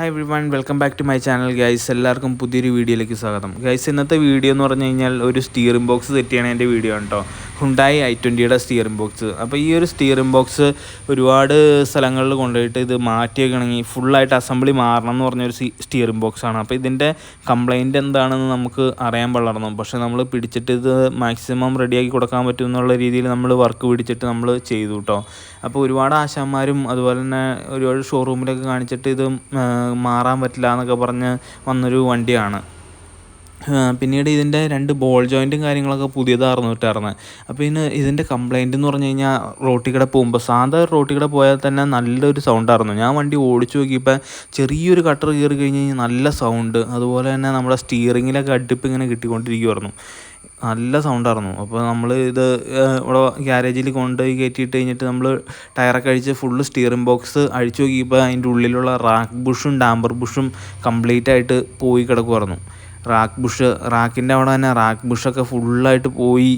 Hi every one welcome back to my channel guys എല്ലാവർക്കും പുതിയൊരു വീഡിയോയിലേക്ക് സ്വാഗതം. ഗൈസ് ഇന്നത്തെ വീഡിയോ എന്ന് പറഞ്ഞു കഴിഞ്ഞാൽ ഒരു സ്റ്റിയറിംഗ് ബോക്സ് സെറ്റ് ചെയ്യണ എന്റെ വീഡിയോ ആണ് കേട്ടോ ഹുണ്ടായി ഐ ട്വന്റിയുടെ സ്റ്റിയറിംഗ് ബോക്സ് അപ്പോൾ ഈ ഒരു സ്റ്റിയറിംഗ് ബോക്സ് ഒരുപാട് സ്ഥലങ്ങളിൽ കൊണ്ടുപോയിട്ട് ഇത് മാറ്റിയേക്കണമെങ്കിൽ ഫുള്ളായിട്ട് അസംബ്ലി മാറണം എന്ന് പറഞ്ഞൊരു സ്റ്റിയറിംഗ് ബോക്സ് ആണ്. അപ്പോൾ ഇതിന്റെ കംപ്ലൈന്റ് എന്താണെന്ന് നമുക്ക് അറിയാൻ പാടില്ലായിരുന്നു. പക്ഷേ നമ്മൾ പിടിച്ചിട്ട് ഇത് മാക്സിമം റെഡിയാക്കി കൊടുക്കാൻ പറ്റും എന്നുള്ള രീതിയിൽ നമ്മൾ വർക്ക് പിടിച്ചിട്ട് നമ്മൾ ചെയ്തു കേട്ടോ. അപ്പോൾ ഒരുപാട് ആശാന്മാരും അതുപോലെ തന്നെ ഒരുപാട് ഷോറൂമിലൊക്കെ കാണിച്ചിട്ട് ഇത് മാറാൻ പറ്റില്ല എന്നൊക്കെ പറഞ്ഞ് വന്നൊരു വണ്ടിയാണ്. പിന്നീട് ഇതിന്റെ രണ്ട് ബോൾ ജോയിന്റും കാര്യങ്ങളൊക്കെ പുതിയതായിരുന്നു ഇട്ടായിരുന്നത് അപ്പോൾ ഇതിന് ഇതിന്റെ കംപ്ലൈന്റ് എന്ന് പറഞ്ഞു കഴിഞ്ഞാൽ റോട്ടിൽ കൂടെ പോകുമ്പോൾ സാധാ റോട്ടിൽ കൂടെ പോയാൽ തന്നെ നല്ലൊരു സൗണ്ടായിരുന്നു ഞാൻ വണ്ടി ഓടിച്ചു നോക്കിയപ്പോൾ ചെറിയൊരു കട്ടർ കയറി കഴിഞ്ഞ് കഴിഞ്ഞാൽ നല്ല സൗണ്ട് അതുപോലെ തന്നെ നമ്മുടെ സ്റ്റിയറിങ്ങിലൊക്കെ അടുപ്പ് ഇങ്ങനെ കിട്ടിക്കൊണ്ടിരിക്കുമായിരുന്നു നല്ല സൗണ്ടായിരുന്നു അപ്പോൾ നമ്മൾ ഇത് ഇവിടെ ഗ്യാരേജിൽ കൊണ്ടുപോയി കയറ്റിയിട്ട് കഴിഞ്ഞിട്ട് നമ്മൾ ടയറൊക്കെ അഴിച്ച് ഫുള്ള് സ്റ്റിയറിംഗ് ബോക്സ് അഴിച്ചു നോക്കിയപ്പോൾ അതിന്റെ ഉള്ളിലുള്ള റാക്ക് ബുഷും ഡാംബർ ബുഷും കംപ്ലീറ്റ് ആയിട്ട് പോയി കിടക്കുമായിരുന്നു റാക്ക് ബുഷ് റാക്കിന്റെ അവിടെ തന്നെ റാക്ക് ബുഷൊക്കെ ഫുള്ളായിട്ട് പോയി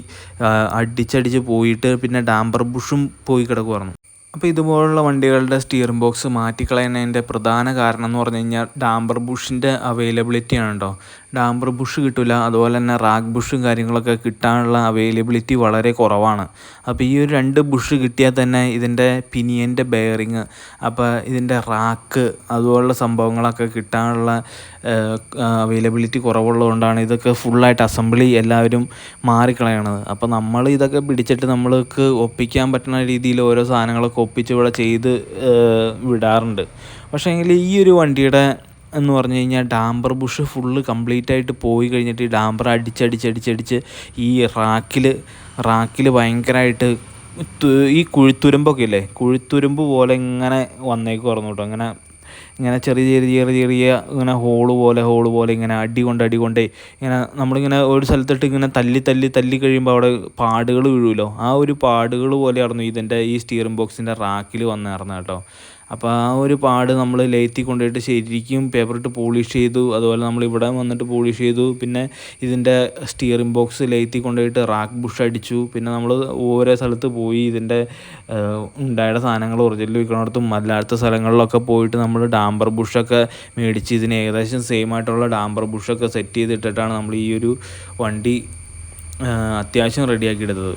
അടിച്ചടിച്ച് പോയിട്ട് പിന്നെ ഡാംബർ ബുഷും പോയി കിടക്കുമായിരുന്നു അപ്പോൾ ഇതുപോലുള്ള വണ്ടികളുടെ സ്റ്റിയറിംഗ് ബോക്സ് മാറ്റിക്കളയുന്നതിന്റെ പ്രധാന കാരണം എന്ന് പറഞ്ഞു കഴിഞ്ഞാൽ ഡാമ്പർ ബുഷിന്റെ അവൈലബിലിറ്റി ആണ് കേട്ടോ ഡാമ്പർ ബുഷ് കിട്ടില്ല അതുപോലെ തന്നെ റാക്ക് ബുഷും കാര്യങ്ങളൊക്കെ കിട്ടാനുള്ള അവൈലബിലിറ്റി വളരെ കുറവാണ്. അപ്പോൾ ഈ ഒരു രണ്ട് ബുഷ് കിട്ടിയാൽ തന്നെ ഇതിന്റെ പിനിയന്റെ ബെയറിങ് അപ്പോൾ ഇതിന്റെ റാക്ക് അതുപോലുള്ള സംഭവങ്ങളൊക്കെ കിട്ടാനുള്ള അവൈലബിലിറ്റി കുറവുള്ളതുകൊണ്ടാണ് ഇതൊക്കെ ഫുള്ളായിട്ട് അസംബ്ലി എല്ലാവരും മാറിക്കളയണത്. അപ്പോൾ നമ്മൾ ഇതൊക്കെ പിടിച്ചിട്ട് നമ്മൾക്ക് ഒപ്പിക്കാൻ പറ്റുന്ന രീതിയിൽ ഓരോ സാധനങ്ങളൊക്കെ ഒപ്പിച്ച് ഇവിടെ ചെയ്ത് വിടാറുണ്ട്. പക്ഷേ എങ്കിൽ ഈ ഒരു വണ്ടിയുടെ എന്ന് പറഞ്ഞു കഴിഞ്ഞാൽ ഡാംബർ ബുഷ് ഫുള്ള് കംപ്ലീറ്റ് ആയിട്ട് പോയി കഴിഞ്ഞിട്ട് ഈ ഡാംബർ അടിച്ചടിച്ചടിച്ചടിച്ച് ഈ റാക്കിൽ റാക്കിൽ ഭയങ്കരമായിട്ട് ഈ കുഴിത്തുരുമ്പൊക്കെ ഇല്ലേ? കുഴിത്തുരുമ്പ് പോലെ ഇങ്ങനെ വന്നേക്ക് പറഞ്ഞു കേട്ടോ ഇങ്ങനെ ഇങ്ങനെ ചെറിയ ചെറിയ ചെറിയ ചെറിയ ഇങ്ങനെ ഹോൾ പോലെ ഹോൾ പോലെ ഇങ്ങനെ അടി കൊണ്ട് അടി കൊണ്ടേ ഇങ്ങനെ നമ്മളിങ്ങനെ ഒരു സ്ഥലത്തിട്ട് ഇങ്ങനെ തല്ലി തല്ലി തല്ലി കഴിയുമ്പോൾ അവിടെ പാടുകൾ വീഴുമല്ലോ ആ ഒരു പാടുകൾ പോലെ പോലെയായിരുന്നു ഇതിന്റെ ഈ സ്റ്റിയറിംഗ് ബോക്സിന്റെ റാക്കിൽ വന്നായിരുന്നു കേട്ടോ അപ്പോൾ ആ ഒരു പാട് നമ്മൾ ലേത്തി കൊണ്ടുപോയിട്ട് ശരിക്കും പേപ്പറിട്ട് പോളിഷ് ചെയ്തു. അതുപോലെ നമ്മൾ ഇവിടെ വന്നിട്ട് പോളിഷ് ചെയ്തു. പിന്നെ ഇതിന്റെ സ്റ്റിയറിംഗ് ബോക്സ് ലേത്തി കൊണ്ടുപോയിട്ട് റാക്ക് ബുഷ് അടിച്ചു. പിന്നെ നമ്മൾ ഓരോ സ്ഥലത്ത് പോയി ഇതിന്റെ ഉണ്ടായ സാധനങ്ങൾ ഒറിജിനൽ വിൽക്കുന്നിടത്തും അല്ലാത്ത സ്ഥലങ്ങളിലൊക്കെ പോയിട്ട് നമ്മൾ ഡാംബർ ബുഷൊക്കെ മേടിച്ച് ഇതിന് ഏകദേശം സെയിം ആയിട്ടുള്ള ഡാംബർ ബുഷൊക്കെ സെറ്റ് ചെയ്തിട്ടിട്ടാണ് നമ്മൾ ഈ ഒരു വണ്ടി അത്യാവശ്യം റെഡിയാക്കി എടുത്തത്.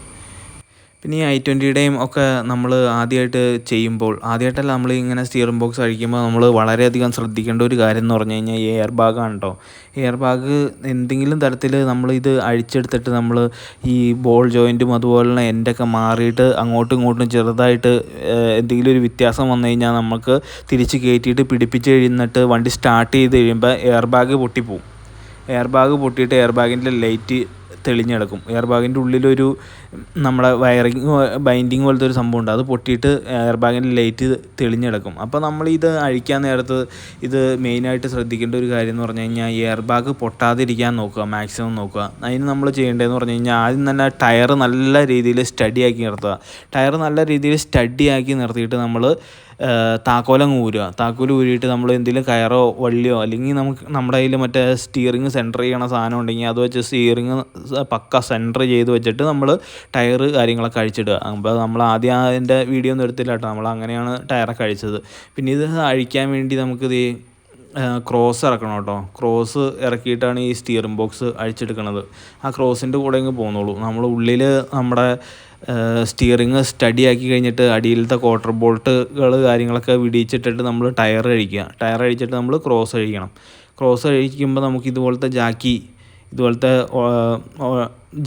പിന്നെ ഈ ഐ ട്വന്റിയുടെയും ഒക്കെ നമ്മൾ ആദ്യമായിട്ട് ചെയ്യുമ്പോൾ ആദ്യമായിട്ടല്ല നമ്മൾ ഇങ്ങനെ സ്റ്റിയറിംഗ് ബോക്സ് അഴിക്കുമ്പോൾ നമ്മൾ വളരെയധികം ശ്രദ്ധിക്കേണ്ട ഒരു കാര്യം എന്ന് പറഞ്ഞു കഴിഞ്ഞാൽ എയർ ബാഗാണ് കേട്ടോ എയർ ബാഗ് എന്തെങ്കിലും തരത്തിൽ നമ്മൾ ഇത് അഴിച്ചെടുത്തിട്ട് നമ്മൾ ഈ ബോൾ ജോയിന്റും അതുപോലെ തന്നെ മാറിയിട്ട് അങ്ങോട്ടും ഇങ്ങോട്ടും ചെറുതായിട്ട് എന്തെങ്കിലും ഒരു വ്യത്യാസം വന്നു കഴിഞ്ഞാൽ നമുക്ക് തിരിച്ച് കയറ്റിയിട്ട് പിടിപ്പിച്ച് കഴിഞ്ഞിട്ട് വണ്ടി സ്റ്റാർട്ട് ചെയ്ത് കഴിയുമ്പോൾ എയർ ബാഗ് പൊട്ടിപ്പോവും. എയർ ബാഗ് പൊട്ടിയിട്ട് എയർ ബാഗിന്റെ ലൈറ്റ് തെളിഞ്ഞെടുക്കും എയർ ബാഗിന്റെ ഉള്ളിലൊരു നമ്മുടെ വയറിങ് ബൈൻഡിങ് പോലത്തെ ഒരു സംഭവം ഉണ്ട് അത് പൊട്ടിയിട്ട് എയർ ബാഗിന്റെ ലൈറ്റ് തെളിഞ്ഞ് കിടക്കും അപ്പോൾ നമ്മൾ ഇത് അഴിക്കാൻ നേരത്ത് ഇത് മെയിനായിട്ട് ശ്രദ്ധിക്കേണ്ട ഒരു കാര്യം എന്ന് പറഞ്ഞു കഴിഞ്ഞാൽ എയർ ബാഗ് പൊട്ടാതിരിക്കാൻ നോക്കുക മാക്സിമം നോക്കുക. അതിന് നമ്മൾ ചെയ്യേണ്ടതെന്ന് പറഞ്ഞു കഴിഞ്ഞാൽ ആദ്യം തന്നെ ടയർ നല്ല രീതിയിൽ സ്റ്റഡി ആക്കി നിർത്തുക. ടയർ നല്ല രീതിയിൽ സ്റ്റഡി ആക്കി നിർത്തിയിട്ട് നമ്മൾ താക്കോലം ഊരുക. താക്കോൽ ഊരിയിട്ട് നമ്മൾ എന്തെങ്കിലും കയറോ വള്ളിയോ അല്ലെങ്കിൽ നമുക്ക് നമ്മുടെ കയ്യിൽ മറ്റേ സ്റ്റിയറിങ് സെന്റർ ചെയ്യണ സാധനം ഉണ്ടെങ്കിൽ അത് വെച്ച് സ്റ്റിയറിങ് പക്ക സെന്റർ ചെയ്ത് വെച്ചിട്ട് നമ്മൾ ടയർ കാര്യങ്ങളൊക്കെ അഴിച്ചിടുക. അപ്പോൾ നമ്മൾ ആദ്യം അതിന്റെ വീഡിയോ ഒന്നും എടുത്തില്ല കേട്ടോ. നമ്മൾ അങ്ങനെയാണ് ടയറൊക്കെ അഴിച്ചത്. പിന്നെ ഇത് അഴിക്കാൻ വേണ്ടി നമുക്കിത് ക്രോസ് ഇറക്കണം കേട്ടോ. ക്രോസ് ഇറക്കിയിട്ടാണ് ഈ സ്റ്റിയറിംഗ് ബോക്സ് അഴിച്ചെടുക്കണത്. ആ ക്രോസിന്റെ കൂടെ ഇങ്ങ് പോന്നോളൂ. നമ്മൾ ഉള്ളിൽ നമ്മുടെ സ്റ്റിയറിങ് സ്റ്റഡി ആക്കി കഴിഞ്ഞിട്ട് അടിയിലത്തെ ക്വാർട്ടർ ബോൾട്ടുകൾ കാര്യങ്ങളൊക്കെ വിടിയിച്ചിട്ടിട്ട് നമ്മൾ ടയർ അഴിക്കുക. ടയർ അഴിച്ചിട്ട് നമ്മൾ ക്രോസ് അഴിക്കണം. ക്രോസ് അഴിക്കുമ്പോൾ നമുക്ക് ഇതുപോലത്തെ ജാക്കി ഇതുപോലത്തെ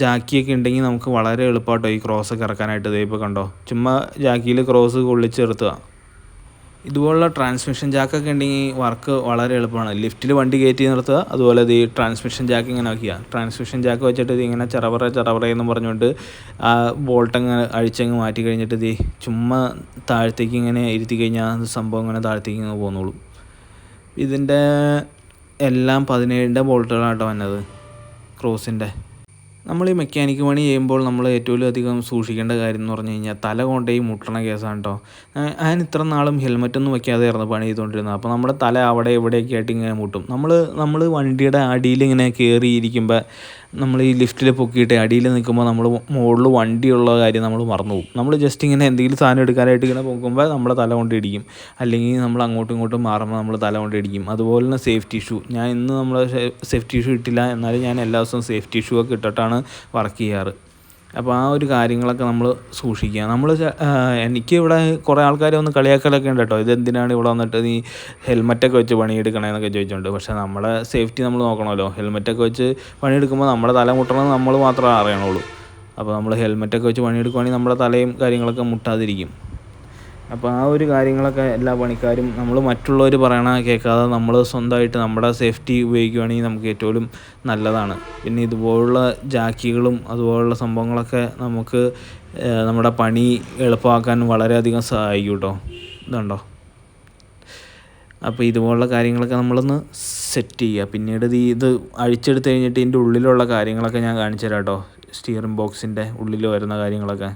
ജാക്കിയൊക്കെ ഉണ്ടെങ്കിൽ നമുക്ക് വളരെ എളുപ്പമായിട്ടോ ഈ ക്രോസൊക്കെ ഇറക്കാനായിട്ട്. ഇതേ ഇപ്പോൾ കണ്ടോ ചുമ്മാ ജാക്കിയിൽ ക്രോസ് കൊള്ളിച്ചെടുത്തുക ഇതുപോലുള്ള ട്രാൻസ്മിഷൻ ജാക്കൊക്കെ ഉണ്ടെങ്കിൽ വർക്ക് വളരെ എളുപ്പമാണ്. ലിഫ്റ്റിൽ വണ്ടി കയറ്റി നിർത്തുക അതുപോലെ ഇത് ഈ ട്രാൻസ്മിഷൻ ജാക്ക് ഇങ്ങനെ ആക്കുക ട്രാൻസ്മിഷൻ ജാക്ക് വെച്ചിട്ട് ഇത് ഇങ്ങനെ ചറവറ ചറവറ എന്ന് പറഞ്ഞുകൊണ്ട് ആ ബോൾട്ടങ്ങ് അഴിച്ചങ്ങ് മാറ്റി കഴിഞ്ഞിട്ട് ഇത് ചുമ്മാ താഴത്തേക്ക് ഇങ്ങനെ ഇരുത്തി കഴിഞ്ഞാൽ സംഭവം ഇങ്ങനെ താഴത്തേക്ക് ഇങ്ങനെ പോന്നോളും. ഇതിന്റെ എല്ലാം പതിനേഴിന്റെ ബോൾട്ടുകളാട്ടോ വന്നത്. ക്രോസിന്റെ. നമ്മൾ ഈ മെക്കാനിക് പണി ചെയ്യുമ്പോൾ നമ്മൾ ഏറ്റവും അധികം സൂക്ഷിക്കേണ്ട കാര്യം എന്ന് പറഞ്ഞു കഴിഞ്ഞാൽ തല കൊണ്ടുപോയി മുട്ടണ കേസാണ് കേട്ടോ ഞാൻ ഇത്ര നാളും ഹെൽമെറ്റൊന്നും വെക്കാതെയായിരുന്നു പണി ചെയ്തുകൊണ്ടിരുന്നത്. അപ്പോൾ നമ്മുടെ തല അവിടെ ഇവിടെയൊക്കെ ആയിട്ട് ഇങ്ങനെ മുട്ടും. നമ്മൾ നമ്മൾ വണ്ടിയുടെ അടിയിൽ ഇങ്ങനെ കയറിയിരിക്കുമ്പോൾ നമ്മൾ ഈ ലിഫ്റ്റിൽ പൊക്കിയിട്ട് അടിയിൽ നിൽക്കുമ്പോൾ നമ്മൾ മുകളിൽ വണ്ടിയുള്ള കാര്യം നമ്മൾ മറന്നു പോകും നമ്മൾ ജസ്റ്റ് ഇങ്ങനെ എന്തെങ്കിലും സാധനം എടുക്കാനായിട്ട് ഇങ്ങനെ പോകുമ്പോൾ നമ്മളെ തല കൊണ്ട് ഇടിക്കും. അല്ലെങ്കിൽ നമ്മൾ അങ്ങോട്ടും ഇങ്ങോട്ടും മാറുമ്പോൾ നമ്മൾ തല കൊണ്ട് ഇടിക്കും. അതുപോലെ തന്നെ സേഫ്റ്റി ഷൂ ഞാൻ ഇന്ന് നമ്മൾ സേഫ്റ്റി ഷൂ ഇട്ടില്ല. എന്നാലും ഞാൻ എല്ലാ ദിവസവും സേഫ്റ്റി ഷൂ ഒക്കെ ഇട്ടിട്ടാണ് വർക്ക് ചെയ്യാറ്. അപ്പോൾ ആ ഒരു കാര്യങ്ങളൊക്കെ നമ്മൾ സൂക്ഷിക്കുക. നമ്മൾ എനിക്ക് ഇവിടെ കുറേ ആൾക്കാർ ഒന്ന് കളിയാക്കലൊക്കെ ഉണ്ട് കേട്ടോ. ഇതെന്തിനാണ് ഇവിടെ വന്നിട്ട് നീ ഹെൽമെറ്റൊക്കെ വെച്ച് പണിയെടുക്കണേന്നൊക്കെ ചോദിച്ചുകൊണ്ട് പക്ഷേ നമ്മുടെ സേഫ്റ്റി നമ്മൾ നോക്കണമല്ലോ. ഹെൽമെറ്റൊക്കെ വെച്ച് പണിയെടുക്കുമ്പോൾ നമ്മുടെ തല മുട്ടണമെന്ന് നമ്മൾ മാത്രമേ അറിയണുള്ളൂ. അപ്പോൾ നമ്മൾ ഹെൽമെറ്റൊക്കെ വെച്ച് പണിയെടുക്കുവാണെങ്കിൽ നമ്മുടെ തലയും കാര്യങ്ങളൊക്കെ മുട്ടാതിരിക്കും. അപ്പോൾ ആ ഒരു കാര്യങ്ങളൊക്കെ എല്ലാ പണിക്കാരും നമ്മൾ മറ്റുള്ളവർ പറയണ കേൾക്കാതെ നമ്മൾ സ്വന്തമായിട്ട് നമ്മുടെ സേഫ്റ്റി ഉപയോഗിക്കുകയാണെങ്കിൽ നമുക്ക് ഏറ്റവും നല്ലതാണ്. പിന്നെ ഇതുപോലുള്ള ജാക്കികളും അതുപോലുള്ള സംഭവങ്ങളൊക്കെ നമുക്ക് നമ്മുടെ പണി എളുപ്പമാക്കാൻ വളരെയധികം സഹായിക്കും കേട്ടോ ഇതുണ്ടോ? അപ്പോൾ ഇതുപോലുള്ള കാര്യങ്ങളൊക്കെ നമ്മളൊന്ന് സെറ്റ് ചെയ്യുക. പിന്നീട് ഇത് ഇത് അഴിച്ചെടുത്ത് കഴിഞ്ഞിട്ട് ഇതിന്റെ ഉള്ളിലുള്ള കാര്യങ്ങളൊക്കെ ഞാൻ കാണിച്ചു തരാം കേട്ടോ സ്റ്റിയറിംഗ് ബോക്സിന്റെ ഉള്ളിൽ വരുന്ന കാര്യങ്ങളൊക്കെ.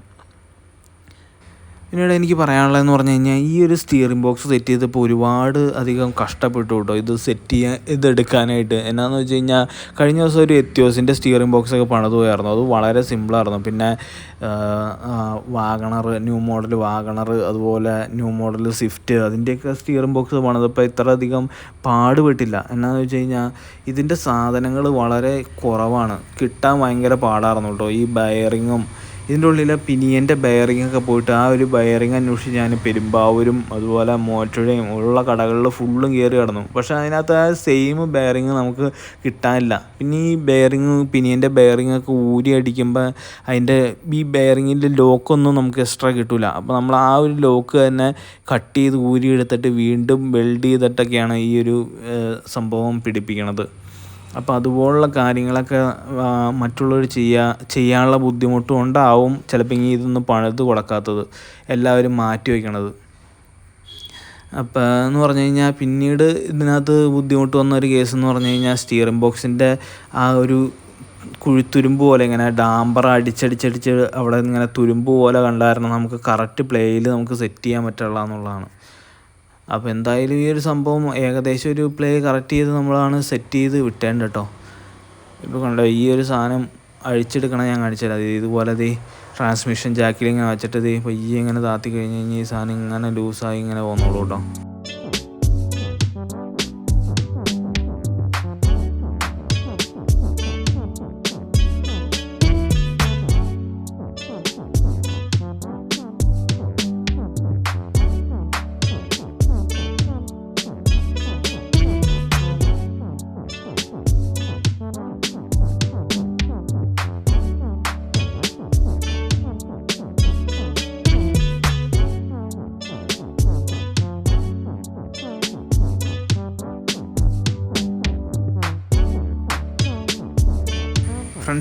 പിന്നീട് എനിക്ക് പറയാനുള്ളതെന്ന് പറഞ്ഞു കഴിഞ്ഞാൽ ഈ ഒരു സ്റ്റിയറിംഗ് ബോക്സ് സെറ്റ് ചെയ്തപ്പോൾ ഒരുപാട് അധികം കഷ്ടപ്പെട്ടു കേട്ടോ. ഇത് സെറ്റ് ചെയ്യാൻ ഇതെടുക്കാനായിട്ട് എന്നാന്ന് വെച്ച് കഴിഞ്ഞാൽ കഴിഞ്ഞ ദിവസം ഒരു എത്തിയോസിന്റെ സ്റ്റിയറിംഗ് ബോക്സ് ഒക്കെ പണിത് പോയായിരുന്നു. അത് വളരെ സിമ്പിളായിരുന്നു പിന്നെ വാഗണർ ന്യൂ മോഡൽ വാഗണർ അതുപോലെ ന്യൂ മോഡൽ സ്വിഫ്റ്റ് അതിന്റെയൊക്കെ സ്റ്റിയറിംഗ് ബോക്സ് പണിതപ്പോൾ ഇത്ര അധികം പാടുപെട്ടില്ല. എന്നാന്ന് വെച്ച് കഴിഞ്ഞാൽ ഇതിന്റെ സാധനങ്ങൾ വളരെ കുറവാണ്. കിട്ടാൻ ഭയങ്കര പാടായിരുന്നു കേട്ടോ. ഈ ബയറിങ്ങും ഇതിന്റെ ഉള്ളിലെ പിനിയന്റെ ബെയറിംഗ് ഒക്കെ പോയിട്ട് ആ ഒരു ബെയറിംഗ് അന്വേഷിച്ച് ഞാൻ പെരുമ്പാവൂരും അതുപോലെ മോറ്റഴയും ഉള്ള കടകളിൽ ഫുള്ളും കയറി കിടന്നു പക്ഷേ അതിനകത്ത് ആ സെയിം ബെയറിംഗ് നമുക്ക് കിട്ടാനില്ല. പിന്നെ ഈ ബെയറിംഗ് പിനിയന്റെ ബെയറിംഗ് ഒക്കെ ഊരി അടിക്കുമ്പോൾ അതിന്റെ ഈ ബെയറിങ്ങിന്റെ ലോക്കൊന്നും നമുക്ക് എക്സ്ട്രാ കിട്ടില്ല അപ്പോൾ നമ്മൾ ആ ഒരു ലോക്ക് തന്നെ കട്ട് ചെയ്ത് ഊരി എടുത്തിട്ട് വീണ്ടും വെൽഡ് ചെയ്തിട്ടൊക്കെയാണ് ഈ ഒരു സംഭവം പിടിപ്പിക്കണത്. അപ്പോൾ അതുപോലുള്ള കാര്യങ്ങളൊക്കെ മറ്റുള്ളവർ ചെയ്യുക ചെയ്യാനുള്ള ബുദ്ധിമുട്ടും ഉണ്ടാവും ചിലപ്പോൾ ഇതൊന്നും പണിത് കൊടുക്കാത്തത്. എല്ലാവരും മാറ്റി വയ്ക്കണത് അപ്പോൾ എന്ന് പറഞ്ഞു കഴിഞ്ഞാൽ പിന്നീട് ഇതിനകത്ത് ബുദ്ധിമുട്ട് വന്ന ഒരു കേസ് എന്ന് പറഞ്ഞു കഴിഞ്ഞാൽ സ്റ്റിയറിംഗ് ബോക്സിന്റെ ആ ഒരു കുഴിത്തുരുമ്പ് പോലെ ഇങ്ങനെ ഡാംബർ അടിച്ചടിച്ചടിച്ച് അവിടെ ഇങ്ങനെ തുരുമ്പ് പോലെ കണ്ടായിരുന്നു. നമുക്ക് കറക്റ്റ് പ്ലേയിൽ നമുക്ക് സെറ്റ് ചെയ്യാൻ പറ്റുള്ള എന്നുള്ളതാണ് അപ്പോൾ എന്തായാലും ഈ ഒരു സംഭവം ഏകദേശം ഒരു പ്ലേ കറക്റ്റ് ചെയ്ത് നമ്മളാണ് സെറ്റ് ചെയ്ത് വിട്ടേണ്ട കേട്ടോ ഇപ്പോൾ കണ്ടോ ഈ ഒരു സാധനം അഴിച്ചെടുക്കണം ഞാൻ കാണിച്ചു തരാം. ഇത് ഇതുപോലെ ദേ ട്രാൻസ്മിഷൻ ജാക്കിൽ ഇങ്ങനെ വെച്ചിട്ട് ഇപ്പോൾ പയ്യെ ഇങ്ങനെ താത്തി കഴിഞ്ഞ് കഴിഞ്ഞാൽ ഈ സാധനം ഇങ്ങനെ ലൂസായി ഇങ്ങനെ പോകുന്നുള്ളൂ കേട്ടോ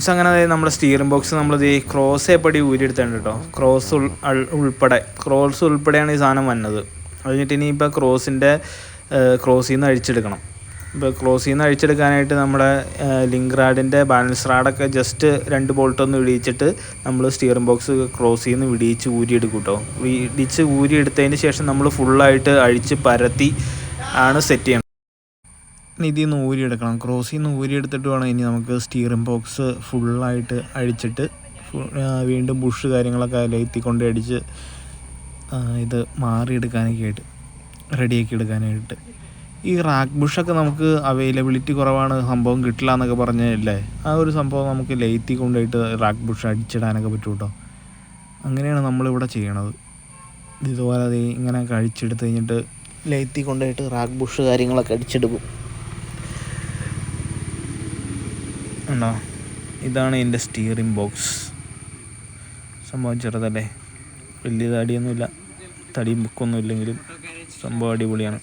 ഫ്രണ്ട്സ് അങ്ങനെ നമ്മുടെ സ്റ്റിയറിംഗ് ബോക്സ് നമ്മൾ ഈ ക്രോസ് പടി ഊരിയെടുത്തുണ്ട് കേട്ടോ ക്രോസ് ഉൾപ്പെടെ. ക്രോസ് ഉൾപ്പെടെയാണ് ഈ സാധനം വന്നത്. കഴിഞ്ഞിട്ട് ഇനിയിപ്പോൾ ക്രോസിന്റെ ക്രോസിൽ നിന്ന് അഴിച്ചെടുക്കണം. ഇപ്പോൾ ക്രോസിൽ നിന്ന് അഴിച്ചെടുക്കാനായിട്ട് നമ്മുടെ ലിങ്ക് റാഡിന്റെ ബാലൻസ് റാഡൊക്കെ ജസ്റ്റ് രണ്ട് ബോൾട്ട് ഒന്ന് ഇടിയിച്ചിട്ട് നമ്മൾ സ്റ്റിയറിംഗ് ബോക്സ് ക്രോസിൽ നിന്ന് വിടിയിച്ച് ഊരിയെടുക്കും കേട്ടോ വിടിച്ച് ഊരിയെടുത്തതിന് ശേഷം നമ്മൾ ഫുള്ളായിട്ട് അഴിച്ച് പരത്തി ആണ് സെറ്റ് ചെയ്യണം ഇതിൽ നിന്ന് ഊരിയെടുക്കണം. ക്രോസിൽ നിന്ന് ഊരിയെടുത്തിട്ട് വേണം ഇനി നമുക്ക് സ്റ്റിയറിംഗ് ബോക്സ് ഫുള്ളായിട്ട് അഴിച്ചിട്ട് വീണ്ടും ബുഷ് കാര്യങ്ങളൊക്കെ ലൈത്തി കൊണ്ട് അടിച്ച് ഇത് മാറിയെടുക്കാനൊക്കെ ആയിട്ട് റെഡിയാക്കി എടുക്കാനായിട്ട്. ഈ റാക്ക് ബുഷൊക്കെ നമുക്ക് അവൈലബിലിറ്റി കുറവാണ് സംഭവം കിട്ടില്ല എന്നൊക്കെ പറഞ്ഞല്ലേ? ആ ഒരു സംഭവം നമുക്ക് ലൈത്തി കൊണ്ടുപോയിട്ട് റാക്ക് ബുഷ് അടിച്ചിടാനൊക്കെ പറ്റും കേട്ടോ അങ്ങനെയാണ് നമ്മളിവിടെ ചെയ്യണത്. ഇതുപോലെ അത് ഇങ്ങനെ കഴിച്ചെടുത്ത് കഴിഞ്ഞിട്ട് ലൈത്തി കൊണ്ടുപോയിട്ട് റാക്ക് ബുഷ് കാര്യങ്ങളൊക്കെ അടിച്ചെടുക്കും. ഉണ്ടോ ഇതാണ് എന്റെ സ്റ്റിയറിംഗ് ബോക്സ് സംഭവം ചെറുതല്ലേ? വലിയ തടിയൊന്നുമില്ല. തടിയും ബുക്കൊന്നും ഇല്ലെങ്കിലും സംഭവം അടിപൊളിയാണ്.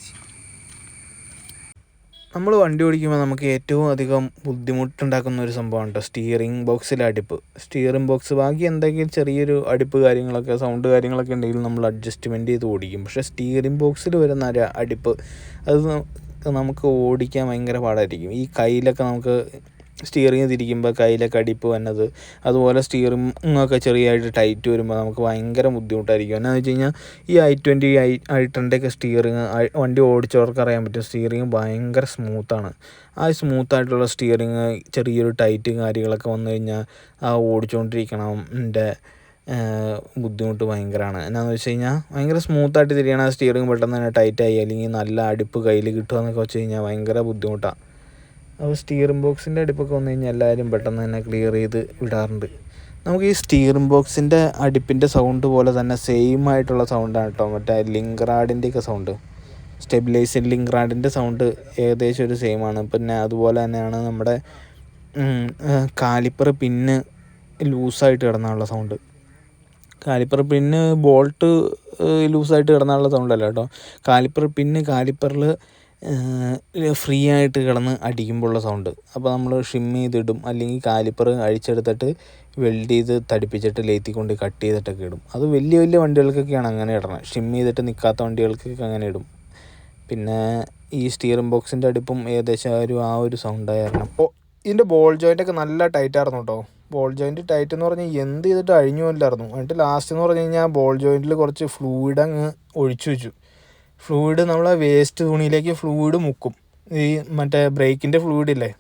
നമ്മൾ വണ്ടി ഓടിക്കുമ്പോൾ നമുക്ക് ഏറ്റവും അധികം ബുദ്ധിമുട്ടുണ്ടാക്കുന്ന ഒരു സംഭവമാണ് കേട്ടോ സ്റ്റിയറിംഗ് ബോക്സിലെ അടിപ്പ്. സ്റ്റിയറിംഗ് ബോക്സ് ബാക്കി എന്തെങ്കിലും ചെറിയൊരു അടിപ്പ് കാര്യങ്ങളൊക്കെ സൗണ്ട് കാര്യങ്ങളൊക്കെ ഉണ്ടെങ്കിൽ നമ്മൾ അഡ്ജസ്റ്റ്മെന്റ് ചെയ്ത് ഓടിക്കും. പക്ഷേ സ്റ്റിയറിംഗ് ബോക്സിൽ വരുന്ന ഒരു അടുപ്പ് അത് നമുക്ക് ഓടിക്കാൻ ഭയങ്കര പാടായിരിക്കും. ഈ കയ്യിലൊക്കെ നമുക്ക് സ്റ്റിയറിങ് തിരിക്കുമ്പോൾ കയ്യിലെ കടിപ്പ് വന്നത്. അതുപോലെ സ്റ്റിയറിങ് ഒക്കെ ചെറിയതായിട്ട് ടൈറ്റ് വരുമ്പോൾ നമുക്ക് ഭയങ്കര ബുദ്ധിമുട്ടായിരിക്കും. എന്നാന്ന് വെച്ച് കഴിഞ്ഞാൽ ഈ ഐ ട്വന്റി ഐ ഐ ടെന്റെയൊക്കെ സ്റ്റിയറിങ് വണ്ടി ഓടിച്ചവർക്ക് അറിയാൻ പറ്റും. സ്റ്റിയറിങ് ഭയങ്കര സ്മൂത്താണ് ആ സ്മൂത്തായിട്ടുള്ള സ്റ്റിയറിങ് ചെറിയൊരു ടൈറ്റ് കാര്യങ്ങളൊക്കെ വന്നു കഴിഞ്ഞാൽ ആ ഓടിച്ചുകൊണ്ടിരിക്കണം എന്റെ ബുദ്ധിമുട്ട് ഭയങ്കരമാണ് എന്നാന്ന് വെച്ച് കഴിഞ്ഞാൽ ഭയങ്കര സ്മൂത്തായിട്ട് തിരിയണം ആ സ്റ്റിയറിങ് പെട്ടെന്ന് തന്നെ ടൈറ്റായി അല്ലെങ്കിൽ നല്ല അടുപ്പ് കയ്യിൽ കിട്ടുക എന്നൊക്കെ വെച്ച് കഴിഞ്ഞാൽ ഭയങ്കര ബുദ്ധിമുട്ടാണ് അപ്പോൾ സ്റ്റിയറിംഗ് ബോക്സിന്റെ അടുപ്പൊക്കെ വന്നു കഴിഞ്ഞാൽ എല്ലാവരും പെട്ടെന്ന് തന്നെ ക്ലിയർ ചെയ്ത് വിടാറുണ്ട്. നമുക്ക് ഈ സ്റ്റിയറിംഗ് ബോക്സിന്റെ അടുപ്പിന്റെ സൗണ്ട് പോലെ തന്നെ സെയിം ആയിട്ടുള്ള സൗണ്ടാണ് കേട്ടോ. മറ്റേ ലിങ്ക് റാഡിന്റെയൊക്കെ സൗണ്ട് സ്റ്റെബിലൈസിംഗ് ലിങ്ക് റാഡിന്റെ സൗണ്ട് ഏകദേശം ഒരു സെയിം ആണ്. പിന്നെ അതുപോലെ തന്നെയാണ് നമ്മുടെ കാലിപ്പർ പിന്ന് ലൂസായിട്ട് കിടന്നുള്ള സൗണ്ട് കാലിപ്പർ പിന്ന് ബോൾട്ട് ലൂസായിട്ട് കിടന്നുള്ള സൗണ്ടല്ല കേട്ടോ. കാലിപ്പർ പിന്ന് കാലിപ്പറിൽ ഫ്രീ ആയിട്ട് കിടന്ന് അടിക്കുമ്പോഴുള്ള സൗണ്ട് അപ്പോൾ നമ്മൾ ഷിം ചെയ്തിടും. അല്ലെങ്കിൽ കാലിപ്പർ അഴിച്ചെടുത്തിട്ട് വെൽഡ് ചെയ്ത് തടിപ്പിച്ചിട്ട് ലേത്തി കൊണ്ട് കട്ട് ചെയ്തിട്ടൊക്കെ ഇടും. അത് വലിയ വലിയ വണ്ടികൾക്കൊക്കെയാണ് അങ്ങനെ ഇടണം ഷിം ചെയ്തിട്ട് നിൽക്കാത്ത വണ്ടികൾക്കൊക്കെ അങ്ങനെ ഇടും. പിന്നെ ഈ സ്റ്റിയറിംഗ് ബോക്സിന്റെ അടുപ്പും ഏകദേശം ഒരു ആ ഒരു സൗണ്ടായിരുന്നു അപ്പോൾ ഇതിന്റെ ബോൾ ജോയിന്റ് ഒക്കെ നല്ല ടൈറ്റായിരുന്നു കേട്ടോ ബോൾ ജോയിന്റ് ടൈറ്റ് എന്ന് പറഞ്ഞാൽ എന്ത് ചെയ്തിട്ട് അഴിഞ്ഞു പോലായിരുന്നു എന്നിട്ട് ലാസ്റ്റ് എന്ന് പറഞ്ഞു കഴിഞ്ഞാൽ ബോൾ ജോയിന്റിൽ കുറച്ച് ഫ്ലൂയിഡ് അങ്ങ് ഒഴിച്ചു വെച്ചു. ഫ്ലൂയിഡ് നമ്മളെ വേസ്റ്റ് തുണിയിലേക്ക് ഫ്ലൂയിഡ് മുക്കും. ഈ മറ്റേ ബ്രേക്കിന്റെ ഫ്ലൂയിഡ് ഇല്ലേ?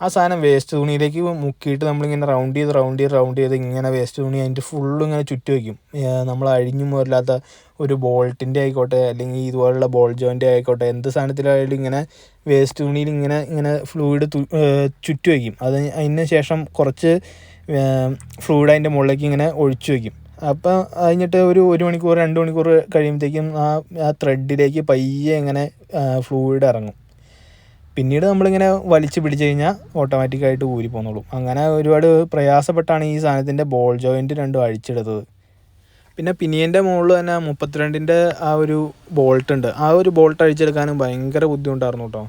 ആ സാധനം വേസ്റ്റ് തുണിയിലേക്ക് മുക്കിയിട്ട് നമ്മളിങ്ങനെ റൗണ്ട് ചെയ്ത് റൗണ്ട് ചെയ്ത് റൗണ്ട് ചെയ്ത് ഇങ്ങനെ വേസ്റ്റ് തുണി അതിന്റെ ഫുള്ളും ഇങ്ങനെ ചുറ്റി വയ്ക്കും നമ്മൾ അഴിഞ്ഞു പോരില്ലാത്ത ഒരു ബോൾട്ടിന്റെ ആയിക്കോട്ടെ അല്ലെങ്കിൽ ഇതുപോലുള്ള ബോൾ ജോയിന്റെ ആയിക്കോട്ടെ എന്ത് സാധനത്തിലായാലും ഇങ്ങനെ വേസ്റ്റ് തുണിയിൽ ഇങ്ങനെ ഇങ്ങനെ ഫ്ലൂയിഡ് ചുറ്റി വയ്ക്കും അത് അതിന് ശേഷം കുറച്ച് ഫ്ലൂയിഡ് അതിന്റെ മുകളിലേക്ക് ഇങ്ങനെ ഒഴിച്ചു വയ്ക്കും അപ്പം കഴിഞ്ഞിട്ട് ഒരു ഒരു മണിക്കൂർ രണ്ട് മണിക്കൂർ കഴിയുമ്പോഴത്തേക്കും ആ ആ ത്രെഡിലേക്ക് പയ്യെ ഇങ്ങനെ ഫ്ലൂയിഡ് ഇറങ്ങും. പിന്നീട് നമ്മളിങ്ങനെ വലിച്ചു പിടിച്ച് കഴിഞ്ഞാൽ ഓട്ടോമാറ്റിക്കായിട്ട് ഊരി പോന്നോളും. അങ്ങനെ ഒരുപാട് പ്രയാസപ്പെട്ടാണ് ഈ സാധനത്തിന്റെ ബോൾ ജോയിന്റ് രണ്ടും അഴിച്ചെടുത്തത്. പിന്നെ പിനിയന്റെ മുകളിൽ തന്നെ മുപ്പത്തിരണ്ടിന്റെ ആ ഒരു ബോൾട്ട് ഉണ്ട്. ആ ഒരു ബോൾട്ട് അഴിച്ചെടുക്കാനും ഭയങ്കര ബുദ്ധിമുട്ടായിരുന്നു കേട്ടോ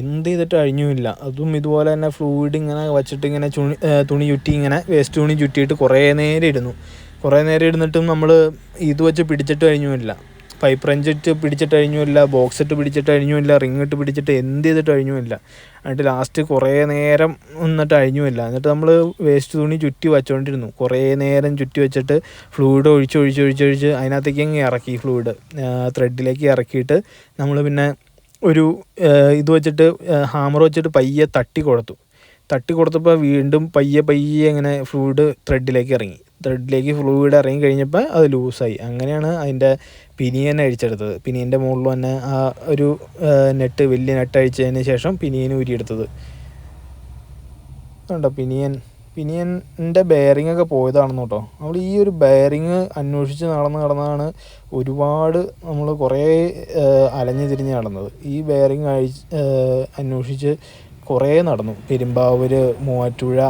എന്ത് ചെയ്തിട്ട് അഴിഞ്ഞുമില്ല. അതും ഇതുപോലെ തന്നെ ഫ്ലൂയിഡ് ഇങ്ങനെ വച്ചിട്ട് ഇങ്ങനെ തുണി തുണി ചുറ്റി ഇങ്ങനെ വേസ്റ്റ് തുണി ചുറ്റിയിട്ട് കുറേ നേരം ഇടുന്നു കുറേ നേരം ഇരുന്നിട്ടും നമ്മൾ ഇത് വെച്ച് പിടിച്ചിട്ട് കഴിഞ്ഞുമില്ല. പൈപ്പ് റഞ്ച് ഇട്ട് പിടിച്ചിട്ട് കഴിഞ്ഞുമില്ല ബോക്സ് ഇട്ട് പിടിച്ചിട്ട് കഴിഞ്ഞുമില്ല റിങ് ഇട്ട് പിടിച്ചിട്ട് എന്ത് ചെയ്തിട്ട് കഴിഞ്ഞുമില്ല. എന്നിട്ട് ലാസ്റ്റ് കുറേ നേരം നിന്നിട്ട് അഴിഞ്ഞുമില്ല. എന്നിട്ട് നമ്മൾ വേസ്റ്റ് തുണി ചുറ്റി വച്ചുകൊണ്ടിരുന്നു കുറേ നേരം ചുറ്റി വെച്ചിട്ട് ഫ്ലൂയിഡ് ഒഴിച്ച് ഒഴിച്ച് ഒഴിച്ച് അതിനകത്തേക്ക് അങ്ങ് ഇറക്കി ഫ്ലൂയിഡ് ത്രെഡിലേക്ക് ഇറക്കിയിട്ട് നമ്മൾ പിന്നെ ഒരു ഇത് വെച്ചിട്ട് ഹാമർ വെച്ചിട്ട് പയ്യെ തട്ടി കൊടുത്തു. തട്ടി കൊടുത്തപ്പോൾ വീണ്ടും പയ്യെ പയ്യെ ഇങ്ങനെ ഫ്ലൂയിഡ് ത്രെഡിലേക്ക് ഇറങ്ങി. ത്രെഡിലേക്ക് ഫ്ലൂയിഡ് ഇറങ്ങി കഴിഞ്ഞപ്പോൾ അത് ലൂസായി അങ്ങനെയാണ് അതിന്റെ പിനിയൻ അഴിച്ചെടുത്തത്. പിനിയന്റെ മുകളിൽ തന്നെ ആ ഒരു നെട്ട് വലിയ നെട്ട് അഴിച്ചതിന് ശേഷം പിനിയൻ ഊരിയെടുത്തത്. കണ്ടോ? പിനിയൻ പിനിയന്റെ ബെയറിംഗ് ഒക്കെ പോയതാണെന്ന് കേട്ടോ. നമ്മൾ ഈ ഒരു ബെയറിങ് അന്വേഷിച്ച് നടന്ന് നടന്നാണ് ഒരുപാട് നമ്മൾ കുറേ അലഞ്ഞു തിരിഞ്ഞ് നടന്നത്. ഈ ബെയറിങ് അഴിച്ച് അന്വേഷിച്ച് കുറേ നടന്നു. പെരുമ്പാവൂർ മൂവാറ്റുപുഴ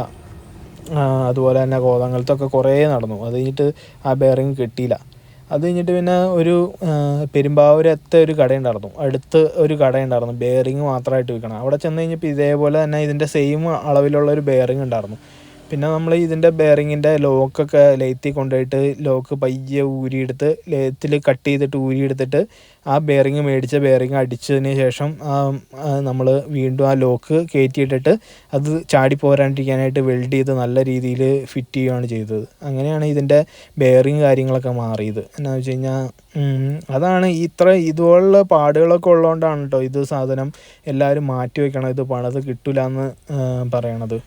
അതുപോലെ തന്നെ കോതങ്കലത്തൊക്കെ കുറേ നടന്നു. അത് കഴിഞ്ഞിട്ട് ആ ബെയറിങ് കിട്ടിയില്ല. അത് കഴിഞ്ഞിട്ട് പിന്നെ ഒരു പെരുമ്പാവൂരത്തെ ഒരു കടയുണ്ടായിരുന്നു അടുത്ത് ഒരു കടയുണ്ടായിരുന്നു ബെയറിങ് മാത്രമായിട്ട് വിൽക്കണം. അവിടെ ചെന്ന് കഴിഞ്ഞപ്പോൾ ഇതേപോലെ തന്നെ ഇതിന്റെ സെയിം അളവിലുള്ള ഒരു ബെയറിങ് ഉണ്ടായിരുന്നു. പിന്നെ നമ്മൾ ഇതിന്റെ ബെയറിങ്ങിന്റെ ലോക്കൊക്കെ ലേത്തിൽ കൊണ്ടുപോയിട്ട് ലോക്ക് പയ്യെ ഊരിയെടുത്ത് ലേത്തിൽ കട്ട് ചെയ്തിട്ട് ഊരിയെടുത്തിട്ട് ആ ബെയറിങ് മേടിച്ച ബെയറിങ് അടിച്ചതിന് ശേഷം നമ്മൾ വീണ്ടും ആ ലോക്ക് കയറ്റിയിട്ടിട്ട് അത് ചാടി പോരാണ്ടിരിക്കാനായിട്ട് വെൽഡ് ചെയ്ത് നല്ല രീതിയിൽ ഫിറ്റ് ചെയ്യുകയാണ് ചെയ്തത്. അങ്ങനെയാണ് ഇതിന്റെ ബെയറിങ് കാര്യങ്ങളൊക്കെ മാറിയത്. എന്നാന്ന് വെച്ച് കഴിഞ്ഞാൽ അതാണ് ഇത്ര ഇതുപോലുള്ള പാടുകളൊക്കെ ഉള്ളതുകൊണ്ടാണ് കേട്ടോ ഇത് സാധനം എല്ലാവരും മാറ്റി വെക്കണം ഇത് പണത് കിട്ടില്ല എന്ന് പറയണത്.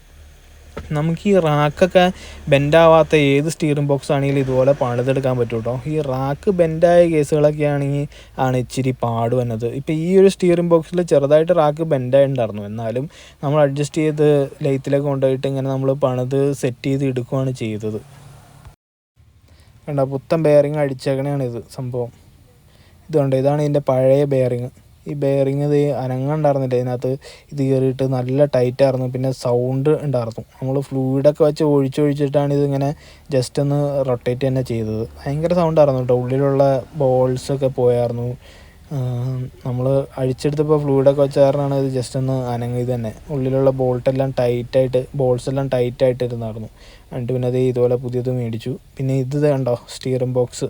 നമുക്ക് ഈ റാക്കൊക്കെ ബെൻഡാവാത്ത ഏത് സ്റ്റിയറിംഗ് ബോക്സ് ആണെങ്കിലും ഇതുപോലെ പണിതെടുക്കാൻ പറ്റും കേട്ടോ ഈ റാക്ക് ബെൻഡായ കേസുകളൊക്കെ ആണെങ്കിൽ ആണ് ഇച്ചിരി പാട് വന്നത് ഇപ്പോൾ ഈ ഒരു സ്റ്റിയറിംഗ് ബോക്സിൽ ചെറുതായിട്ട് റാക്ക് ബെൻഡായിട്ടുണ്ടായിരുന്നു എന്നാലും നമ്മൾ അഡ്ജസ്റ്റ് ചെയ്ത് ലൈത്തിലൊക്കെ കൊണ്ടുപോയിട്ട് ഇങ്ങനെ നമ്മൾ പണിത് സെറ്റ് ചെയ്ത് എടുക്കുകയാണ് ചെയ്തത്. കണ്ട? പുത്തൻ ബെയറിങ് അടിച്ചേക്കണയാണ് ഇത് സംഭവം. ഇതുണ്ട്. ഇതാണ് ഇതിന്റെ പഴയ ബെയറിങ് ഈ ബെയറിങ് ഇത് അനങ്ങുണ്ടായിരുന്നില്ല ഇതിനകത്ത് ഇത് കയറിയിട്ട് നല്ല ടൈറ്റ് ആയിരുന്നു. പിന്നെ സൗണ്ട് ഉണ്ടായിരുന്നു. നമ്മൾ ഫ്ലൂയിഡൊക്കെ വെച്ച് ഒഴിച്ചൊഴിച്ചിട്ടാണ് ഇതിങ്ങനെ ജസ്റ്റ് ഒന്ന് റൊട്ടേറ്റ് തന്നെ ചെയ്തത്. ഭയങ്കര സൗണ്ട് ആയിരുന്നു കേട്ടോ. ഉള്ളിലുള്ള ബോൾസൊക്കെ പോയായിരുന്നു. നമ്മൾ അഴിച്ചെടുത്തപ്പോൾ ഫ്ലൂയിഡൊക്കെ വെച്ച കാരണമാണ് ഇത് ജസ്റ്റ് ഒന്ന് അനങ്ങിയത് തന്നെ. ഉള്ളിലുള്ള ബോൾട്ടെല്ലാം ടൈറ്റായിട്ട് ബോൾസ് എല്ലാം ടൈറ്റായിട്ട് ഇരുന്നായിരുന്നു. എന്നിട്ട് പിന്നെ അത് ഇതുപോലെ പുതിയത് മേടിച്ചു. പിന്നെ ഇത് കണ്ടോ? സ്റ്റിയറിംഗ് ബോക്സ്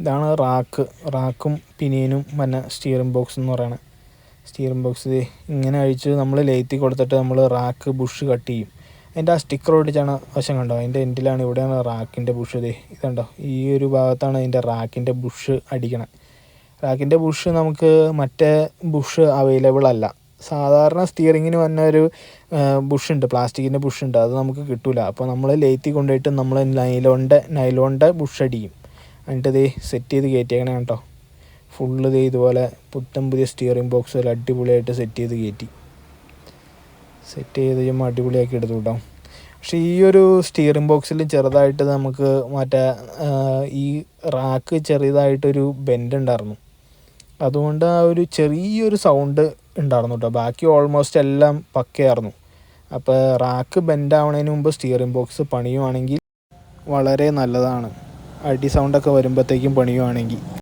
ഇതാണ് റാക്ക്. റാക്കും പിനിയനും പിന്നെ സ്റ്റിയറിംഗ് ബോക്സ് എന്ന് പറയുന്നത് സ്റ്റിയറിംഗ് ബോക്സ് ഇങ്ങനെ അഴിച്ച് നമ്മൾ ലേത്തി കൊടുത്തിട്ട് നമ്മൾ റാക്ക് ബുഷ് കട്ട് ചെയ്യും. അതിന്റെ ആ സ്റ്റിക്കർ ഒട്ടിച്ചാണ് വശം കണ്ടോ? അതിന്റെ എൻഡിലാണ് ഇവിടെയാണ് റാക്കിന്റെ ബുഷ് ഇതേ ഇതുണ്ടോ ഈ ഒരു ഭാഗത്താണ് അതിന്റെ റാക്കിന്റെ ബുഷ് അടിക്കണം. റാക്കിന്റെ ബുഷ് നമുക്ക് മറ്റേ ബുഷ് അവൈലബിൾ അല്ല. സാധാരണ സ്റ്റിയറിങ്ങിന് വന്ന ഒരു ബുഷ് ഉണ്ട്. പ്ലാസ്റ്റിക്കിന്റെ ബുഷ് ഉണ്ട്. അത് നമുക്ക് കിട്ടില്ല അപ്പോൾ നമ്മൾ ലേത്തി കൊണ്ടുപോയിട്ട് നമ്മൾ നൈലോണിന്റെ നൈലോണിന്റെ ബുഷ് അടിക്കും എന്നിട്ട് ഇത് സെറ്റ് ചെയ്ത് കയറ്റിയേക്കണേ കേട്ടോ ഫുള്ള് ഇത് ഇതുപോലെ പുത്തൻ പുതിയ സ്റ്റിയറിംഗ് ബോക്സ് ഒരു അടിപൊളിയായിട്ട് സെറ്റ് ചെയ്ത് കയറ്റി സെറ്റ് ചെയ്ത് കഴിയുമ്പോൾ അടിപൊളിയാക്കി എടുത്തു കേട്ടോ പക്ഷെ ഈ ഒരു സ്റ്റിയറിംഗ് ബോക്സിൽ ചെറുതായിട്ട് നമുക്ക് മറ്റേ ഈ റാക്ക് ചെറിയതായിട്ടൊരു ബെൻഡ് ഉണ്ടായിരുന്നു. അതുകൊണ്ട് ആ ഒരു ചെറിയൊരു സൗണ്ട് ഉണ്ടായിരുന്നു കേട്ടോ ബാക്കി ഓൾമോസ്റ്റ് എല്ലാം പക്കയായിരുന്നു. അപ്പോൾ റാക്ക് ബെൻഡ് ആവണതിന് മുമ്പ് സ്റ്റിയറിംഗ് ബോക്സ് പണിയുവാണെങ്കിൽ വളരെ നല്ലതാണ്. അടി സൗണ്ടൊക്കെ വരുമ്പോഴത്തേക്കും പണിയുവാണെങ്കിൽ